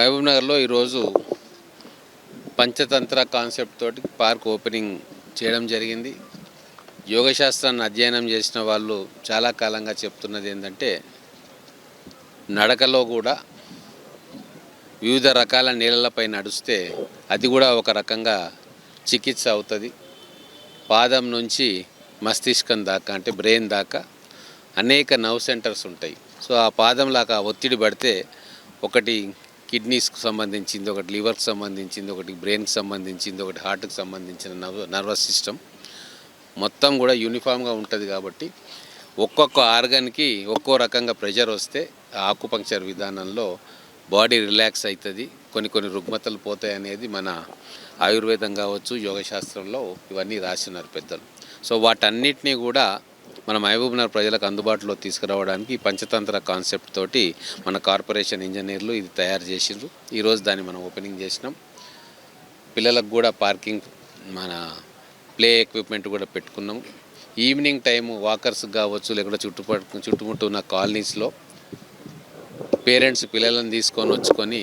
మహబూబ్ నగర్లో ఈరోజు పంచతంత్ర కాన్సెప్ట్ తోటి పార్క్ ఓపెనింగ్ చేయడం జరిగింది. యోగశాస్త్రాన్ని అధ్యయనం చేసిన వాళ్ళు చాలా కాలంగా చెప్తున్నది ఏంటంటే నడకలో కూడా వివిధ రకాల నీళ్ళపై నడిస్తే అది కూడా ఒక రకంగా చికిత్స అవుతుంది. పాదం నుంచి మస్తిష్కం దాకా అంటే బ్రెయిన్ దాకా అనేక నర్వ్ సెంటర్స్ ఉంటాయి. సో ఆ పాదం లాగా ఒత్తిడి పడితే ఒకటి కిడ్నీస్కి సంబంధించింది ఒకటి లివర్కి సంబంధించింది ఒకటి బ్రెయిన్కి సంబంధించింది ఒకటి హార్ట్కి సంబంధించిన నర్వస్ సిస్టమ్ మొత్తం కూడా యూనిఫామ్గా ఉంటుంది కాబట్టి ఒక్కొక్క ఆర్గన్కి ఒక్కో రకంగా ప్రెషర్ వస్తే ఆకుపంక్చర్ విధానంలో బాడీ రిలాక్స్ అవుతుంది. కొన్ని కొన్ని రుగ్మతలు పోతాయి అనేది మన ఆయుర్వేదం కావచ్చు యోగశాస్త్రంలో ఇవన్నీ రాసినారు పెద్దలు. సో వాటన్నిటినీ కూడా మన మహబూబ్నగర్ ప్రజలకు అందుబాటులో తీసుకురావడానికి ఈ పంచతంత్ర కాన్సెప్ట్ తోటి మన కార్పొరేషన్ ఇంజనీర్లు ఇది తయారు చేసిండ్రు. ఈరోజు దాన్ని మనం ఓపెనింగ్ చేసినాం. పిల్లలకు కూడా పార్కింగ్ మన ప్లే ఎక్విప్మెంట్ కూడా పెట్టుకున్నాం. ఈవినింగ్ టైం వాకర్స్ కావచ్చు లేకుండా చుట్టుపక్క చుట్టుముట్టు ఉన్న కాలనీస్లో పేరెంట్స్ పిల్లలను తీసుకొని వచ్చుకొని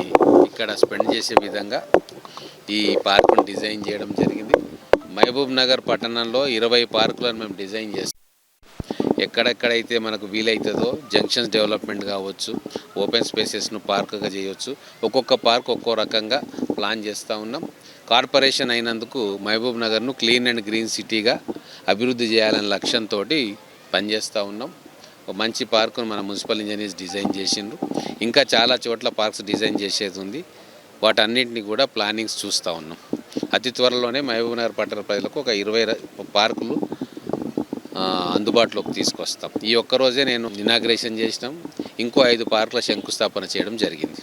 ఇక్కడ స్పెండ్ చేసే విధంగా ఈ పార్కును డిజైన్ చేయడం జరిగింది. మహబూబ్ నగర్ పట్టణంలో ఇరవై పార్కులను మేము డిజైన్ చేస్తాం. ఎక్కడెక్కడైతే మనకు వీలవుతుందో జంక్షన్స్ డెవలప్మెంట్ కావచ్చు ఓపెన్ స్పేసెస్ను పార్క్గా చేయవచ్చు ఒక్కొక్క పార్క్ ఒక్కో రకంగా ప్లాన్ చేస్తూ ఉన్నాం. కార్పొరేషన్ అయినందుకు మహబూబ్ నగర్ను క్లీన్ అండ్ గ్రీన్ సిటీగా అభివృద్ధి చేయాలనే లక్ష్యంతో పనిచేస్తూ ఉన్నాం. ఒక మంచి పార్కును మన మున్సిపల్ ఇంజనీర్స్ డిజైన్ చేసిండ్రు. ఇంకా చాలా చోట్ల పార్క్స్ డిజైన్ చేసేది ఉంది. వాటన్నింటినీ కూడా ప్లానింగ్స్ చూస్తూ ఉన్నాం. అతి త్వరలోనే మహబూబ్ నగర్ పట్టణ ప్రజలకు ఒక ఇరవై పార్కులు అందుబాటులోకి తీసుకొస్తాం. ఈ ఒక్క రోజే నేను ఇనాగ్రేషన్ చేసినాం. ఇంకో ఐదు పార్కుల శంకుస్థాపన చేయడం జరిగింది.